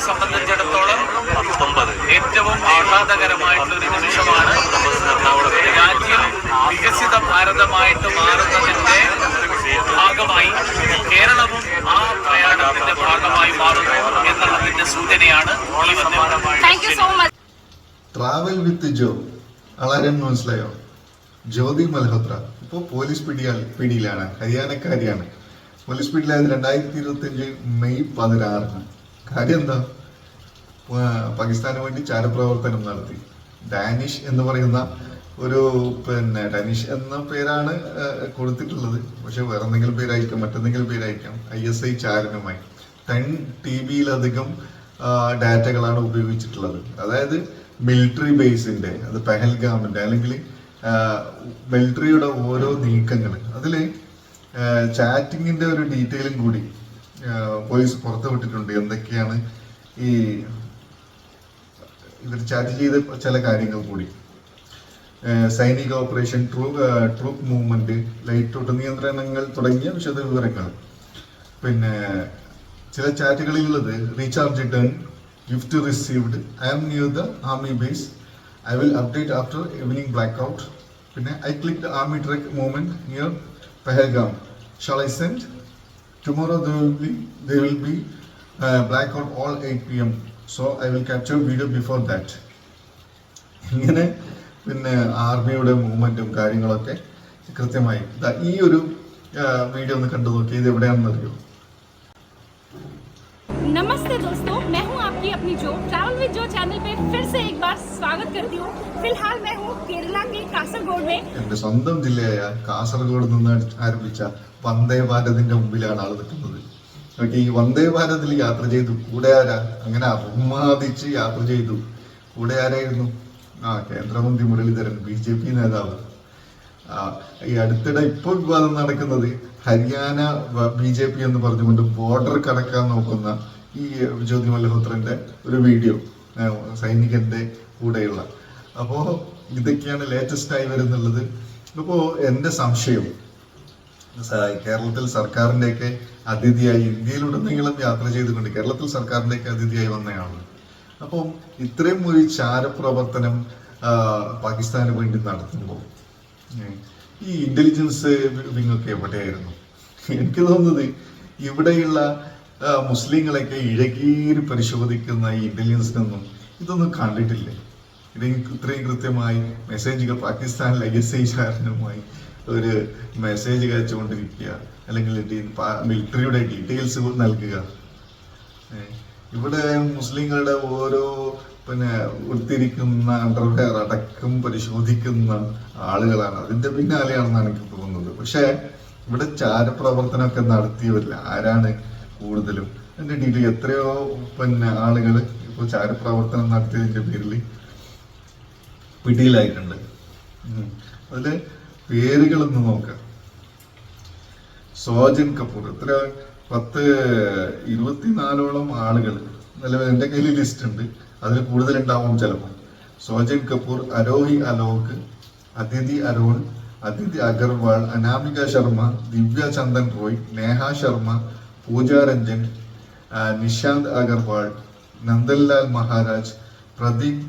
സംബന്ധിച്ചിടത്തോളം ഏറ്റവും ആഹ്ലാദകരമായിട്ടുള്ള ഒരു നിമിഷമാണ് രാജ്യം വികസിത ഭാരതമായിട്ട് മാറുന്നതിന്റെ ഭാഗമായി കേരളവും ആ പ്രയാണത്തിന്റെ ഭാഗമായി മാറുന്നു എന്നുള്ളതിന്റെ സൂചനയാണ് ഈ ട്രാവൽ വിത്ത് ജോ ആളാരും മനസ്സിലായോ? ജ്യോതി മൽഹോത്ര. ഇപ്പോൾ പോലീസ് പിടിയാൽ പിടിയിലാണ്. ഹരിയാനക്കാരിയാണ്. പോലീസ് പിടിയിലായത് രണ്ടായിരത്തി ഇരുപത്തി അഞ്ച് മെയ് പതിനാറിന്. കാര്യം എന്താ പാകിസ്ഥാന് വേണ്ടി ചാരപ്രവർത്തനം നടത്തി. ഡാനിഷ് എന്ന് പറയുന്ന ഒരു പിന്നെ ഡാനിഷ് എന്ന പേരാണ് കൊടുത്തിട്ടുള്ളത്. പക്ഷെ വേറെ എന്തെങ്കിലും പേരായിരിക്കാം മറ്റെന്തെങ്കിലും പേരായിരിക്കാം. ഐ എസ് ഐ ചാരനുമായി. ടെൻ ടി ബിയിലധികം ഡാറ്റകളാണ് ഉപയോഗിച്ചിട്ടുള്ളത്. അതായത് മിലിറ്ററി ബേസിന്റെ അത് പെഹൽഗാമിന്റെ അല്ലെങ്കിൽ മിലിറ്ററിയുടെ ഓരോ നീക്കങ്ങൾ അതിൽ ചാറ്റിങ്ങിന്റെ ഒരു ഡീറ്റെയിലും കൂടി പോലീസ് പുറത്തുവിട്ടിട്ടുണ്ട്. എന്തൊക്കെയാണ് ഈ ഇവർ ചാറ്റ് ചെയ്ത ചില കാര്യങ്ങൾ കൂടി. സൈനിക operation true troop movement light out നിയന്ത്രണങ്ങൾ തുടങ്ങിയ വിശദ വിവരങ്ങൾ പിന്നെ ചില ചാറ്റുകളിലുള്ളത് recharge return gift received I am near the army base I will update after evening black out പിന്നെ I click army truck movement near Pahalgam. Shall I send tomorrow there will be there will be uh, blackout all 8 p.m. So I will capture video before that. ഇങ്ങനെ പിന്നെ ആർമിയുടെ മൂവ്മെന്റും കാര്യങ്ങളൊക്കെ കൃത്യമായി ഈ ഒരു video ഒന്ന് കണ്ടു നോക്കി ഇത് എവിടെയാണെന്ന് അറിയോ नमस्ते दोस्तों मैं हूं आपकी अपनी जो ट्रैवल विद जो चैनल पे फिर से एक बार स्वागत करती हूं फिलहाल मैं हूं केरला के कासरगोड में എന്റെ സ്വന്തം ജില്ലയായ കാസർഗോഡ് നിന്ന് ആരംഭിച്ച വന്ദേ ഭാരതിന്റെ മുമ്പിലാണ് ആൾ നിൽക്കുന്നത് ഓക്കെ ഈ വന്ദേ ഭാരതിൽ യാത്ര ചെയ്തു കൂടെ ആരാ അങ്ങനെ അപമാദിച്ച് യാത്ര ചെയ്തു കൂടെ ആരായിരുന്നു ആ കേന്ദ്രമന്ത്രി മുരളീധരൻ ബി ജെ പി നേതാവ് ആ, ഈ അടുത്തിടെ ഇപ്പോൾ വിവാദം നടക്കുന്നത് ഹരിയാന ബി ജെ പി എന്ന് പറഞ്ഞുകൊണ്ട് ബോർഡർ കടക്കാൻ നോക്കുന്ന ഈ ജ്യോതി മൽഹോത്രന്റെ ഒരു വീഡിയോ സൈനികന്റെ കൂടെയുള്ള. അപ്പോ ഇതൊക്കെയാണ് ലേറ്റസ്റ്റ് ആയി വരുന്നുള്ളത്. ഇപ്പോ എന്റെ സംശയം കേരളത്തിൽ സർക്കാരിന്റെയൊക്കെ അതിഥിയായി ഇന്ത്യയിലുടനീളം യാത്ര ചെയ്തുകൊണ്ട് കേരളത്തിൽ സർക്കാരിന്റെയൊക്കെ അതിഥിയായി വന്നയാണ് അപ്പം ഇത്രയും ഒരു ചാരപ്രവർത്തനം പാകിസ്ഥാന് വേണ്ടി നടത്തുമ്പോൾ ഈ ഇന്റലിജൻസ് നിങ്ങൾക്ക് എവിടെയായിരുന്നു? എനിക്ക് തോന്നുന്നത് ഇവിടെയുള്ള മുസ്ലിങ്ങളെയൊക്കെ ഇഴകീരി പരിശോധിക്കുന്ന ഈ ഇന്റലിജൻസിനൊന്നും ഇതൊന്നും കണ്ടിട്ടില്ലേ? ഇതിന് ഇത്രയും കൃത്യമായി മെസ്സേജുകൾ പാകിസ്ഥാനിലെ ഐ എസ് ഒരു മെസ്സേജ് അയച്ചുകൊണ്ടിരിക്കുക. അല്ലെങ്കിൽ മിലിറ്ററിയുടെ ഡീറ്റെയിൽസ് നൽകുക. ഇവിടെ മുസ്ലിങ്ങളുടെ ഓരോ പിന്നെ ഉടുത്തിരിക്കുന്ന അണ്ടർവെയർ അടക്കം പരിശോധിക്കുന്ന ആളുകളാണ്. അതിന്റെ പിന്നാലെയാണെന്നാണ് എനിക്ക് തോന്നുന്നത്. പക്ഷേ ഇവിടെ ചാരപ്രവർത്തനമൊക്കെ നടത്തിയവരില്ല ആരാണ് കൂടുതലും. എന്റെ ഡിഗ്രി എത്രയോ പിന്നെ ആളുകൾ ഇപ്പോൾ ചാരപ്രവർത്തനം നടത്തിയതിന്റെ പേരിൽ പിടിയിലായിട്ടുണ്ട്. ഉം. അതിൽ പേരുകളൊന്ന് നോക്കാം. സോജൻ കപൂർ. എത്ര? പത്ത് ഇരുപത്തിനാലോളം ആളുകൾ നിലവിൽ എന്റെ കയ്യിൽ ലിസ്റ്റ് ഉണ്ട്. അതിൽ കൂടുതലുണ്ടാവും ചിലപ്പോൾ സോജൻ കപൂർ അരോഹി അലോക് അതിഥി അരുൺ അതിഥി അഗർവാൾ അനാമിക ശർമ്മ ദിവ്യ ചന്ദൻ റോയ് നേഹ ശർമ്മ പൂജ രഞ്ജൻ ആ, നിശാന്ത് അഗർവാൾ നന്ദൻലാൽ മഹാരാജ് പ്രദീപ്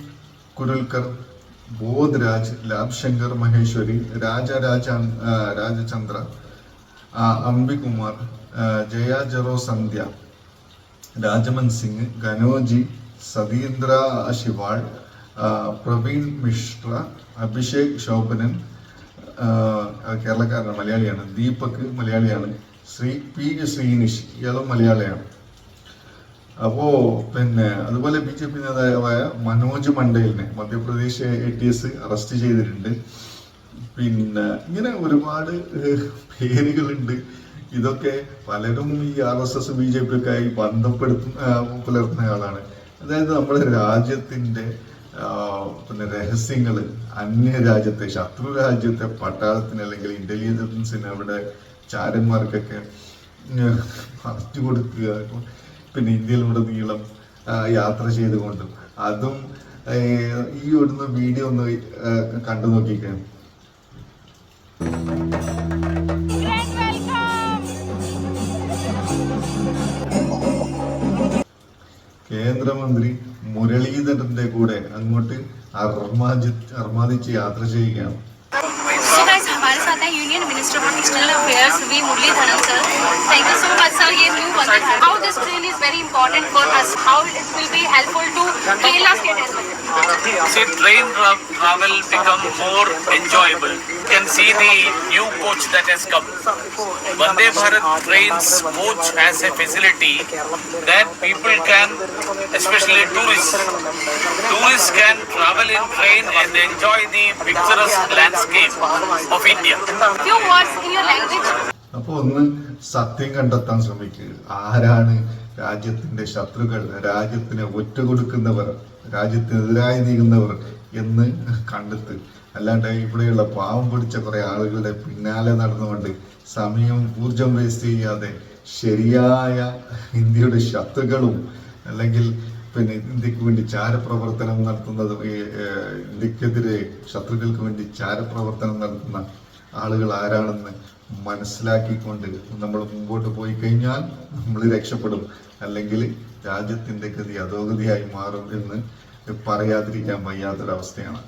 കുരുൽക്കർ ബോധ് രാജ് ലാബ് ശങ്കർ മഹേശ്വരി രാജ രാജ ആ, രാജചന്ദ്ര അംബികുമാർ ജയ ജെറോ സന്ധ്യ രാജമൻ സിംഗ് ഗനോജി സതീന്ദ്ര ശിവാൾ പ്രവീൺ മിശ്ര അഭിഷേക് ശോഭനൻ കേരളക്കാരനാണ് മലയാളിയാണ് ദീപക് മലയാളിയാണ്. ശ്രീ പി ജി ശ്രീനിഷ് ഇയാളും മലയാളിയാണ്. അപ്പോ പിന്നെ അതുപോലെ ബി ജെ പി നേതാവായ Manoj മണ്ഡേലിനെ Madhya Pradesh A T S arrest ചെയ്തിട്ടുണ്ട്. പിന്നെ ഇങ്ങനെ ഒരുപാട് പേരുകളുണ്ട്. ഇതൊക്കെ പലരും ഈ R S S B J P ഒക്കെ ആയി ബന്ധപ്പെടുത്തുന്ന പുലർത്തുന്ന ആളാണ്. അതായത് നമ്മുടെ രാജ്യത്തിന്റെ പിന്നെ രഹസ്യങ്ങൾ അന്യ രാജ്യത്തെ ശത്രു രാജ്യത്തെ പട്ടാളത്തിന് അല്ലെങ്കിൽ ഇന്റലിജൻസിന് അവിടെ ചാരന്മാർക്കൊക്കെ പറഞ്ഞു കൊടുക്കുക. പിന്നെ ഇന്ത്യയിലുടനീളം യാത്ര ചെയ്തുകൊണ്ടും. അതും ഈ ഒരു വീഡിയോ ഒന്ന് കണ്ടു നോക്കിക്കാൻ കേന്ദ്രമന്ത്രി മുരളീധരന്റെ കൂടെ അങ്ങോട്ട് അർമാദിച്ച് യാത്ര ചെയ്യുകയാണ്. है of External Affairs V. V sir. Thank you so much sir. ये new Vande How this train is very important for us. How it will be helpful to Kerala state as well. See, train tra- travel become more enjoyable. You can see the new coach that has come. Vande Bharat trains coach has a facility that people can, especially tourists, tourists can travel in train and enjoy the picturesque landscape of India. Few words in your language. അപ്പൊ ഒന്ന് സത്യം കണ്ടെത്താൻ ശ്രമിക്കുക ആരാണ് രാജ്യത്തിന്റെ ശത്രുക്കൾ രാജ്യത്തിന് ഒറ്റുകൊടുക്കുന്നവർ രാജ്യത്തിനെതിരായി നീങ്ങുന്നവർ എന്ന് കണ്ടെത്ത്. അല്ലാണ്ട് ഇവിടെയുള്ള പാവം പിടിച്ച കുറെ ആളുകളുടെ പിന്നാലെ നടന്നുകൊണ്ട് സമയം ഊർജം വേസ്റ്റ് ചെയ്യാതെ ശരിയായ ഇന്ത്യയുടെ ശത്രുക്കളും അല്ലെങ്കിൽ പിന്നെ ഇന്ത്യയ്ക്ക് വേണ്ടി ചാരപ്രവർത്തനം നടത്തുന്നത് ഇന്ത്യക്കെതിരെ ശത്രുക്കൾക്ക് വേണ്ടി ചാരപ്രവർത്തനം നടത്തുന്ന ആളുകൾ ആരാണെന്ന് മനസ്സിലാക്കിക്കൊണ്ട് നമ്മൾ മുമ്പോട്ട് പോയി കഴിഞ്ഞാൽ നമ്മൾ രക്ഷപ്പെടും. അല്ലെങ്കിൽ രാജ്യത്തിന്റെ ഗതി അധോഗതിയായി മാറും എന്ന് പറയാതിരിക്കാൻ വയ്യാത്തൊരവസ്ഥയാണ്.